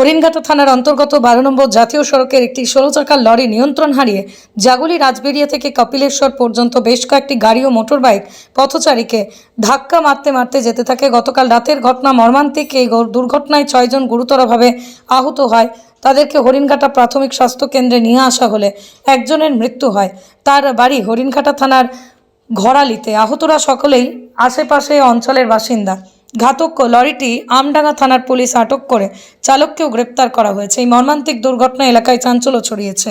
হরিণঘাটা থানার অন্তর্গত বারো নম্বর জাতীয় সড়কের একটি ষোলো চাকার লরি নিয়ন্ত্রণ হারিয়ে জাগুলি রাজবেরিয়া থেকে কপিলেশ্বর পর্যন্ত বেশ কয়েকটি গাড়ি ও মোটরবাইক পথচারীকে ধাক্কা মারতে মারতে যেতে থাকে। গতকাল রাতের ঘটনা মর্মান্তিক। এই দুর্ঘটনায় ছয়জন গুরুতরভাবে আহত হয়। তাদেরকে হরিণঘাটা প্রাথমিক স্বাস্থ্য কেন্দ্রে নিয়ে আসা হলে একজনের মৃত্যু হয়। তার বাড়ি হরিণঘাটা থানার ঘরালিতে আহতরা সকলেই আশেপাশে অঞ্চলের বাসিন্দা। ঘাতক লরিটি আমডাঙ্গা থানার পুলিশ আটক করে চালককেও গ্রেপ্তার করা হয়েছে। এই মর্মান্তিক দুর্ঘটনা এলাকায় চাঞ্চল্য ছড়িয়েছে।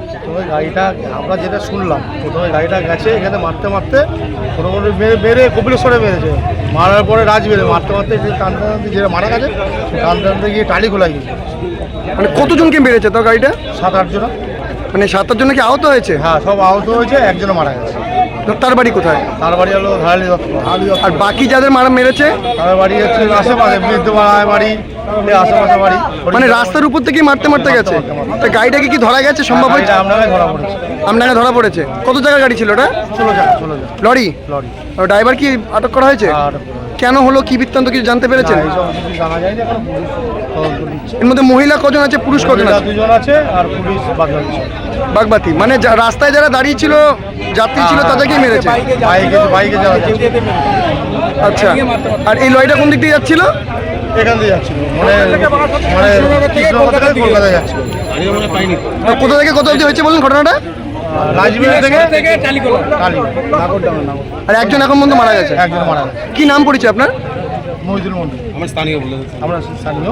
প্রথমে গাড়িটা আমরা যেটা শুনলাম প্রথমে গাড়িটা গেছে এখানে মারতে মারতে মোটামুটি মেরে মেরে কপিলেশ্বরে মেরেছে। মারার পরে রাজ বেড়ে মারতে মারতে যে টানতে টানতে যেটা মারা গেছে টানতে টানতে গিয়ে টালি খোলা গিয়েছে মানে কতজনকে মেরেছে তো গাড়িটা? সাত আটজন মানে সাত আট জনে কি আহত হয়েছে? হ্যাঁ সব আহত হয়েছে একজনও মারা গেছে। তার বাড়ি কোথায়? তার বাড়ি হলো ধারালি আর বাকি যাদের মারা মেরেছে? তার বাড়ি হচ্ছে আশেপাশে বৃদ্ধপাড়ায় বাড়ি। আশেপাশে বাড়ি। মানে রাস্তার উপর থেকে মারতে মারতে গেছে? তা গাড়িটাকে কি ধরা গেছে সম্ভব হয়েছে? আপনাকে ধরা পড়েছে। আপনাকে ধরা পড়েছে। কত জায়গার গাড়ি ছিল ওটা? ষোলো ষোলো লরি? লরি। আর ড্রাইভার কি আটক করা হয়েছে? কেন হলো? কি বৃত্তান্ত কিছু জানতে পেরেছেন? এর মধ্যে মহিলা কজন আছে পুরুষ কজন আছে? দুজন আছে আর পুলিশ বাগবাতি মানে যা- রাস্তায় যারা দাঁড়িয়ে ছিল যাত্রী ছিল তাদেরকেই মেরেছে? বাইকে বাইকে যাওয়া যাচ্ছে আচ্ছা। আর এই লরিটা কোন দিক দিয়ে যাচ্ছিল? এখান দিয়ে যাচ্ছিল। মানে মানে কৃষ্ণনগর থেকে কলকাতায় যাচ্ছিল কোথা থেকে কত অবধি হয়েছে বলুন ঘটনাটা? থেকে আর একজন এখন পর্যন্ত মারা গেছে? একজন মারা গেছে। কি নাম পড়েছে আপনার? মহিদুল মন্ডল। আমরা স্থানীয় বলে আমরা স্থানীয়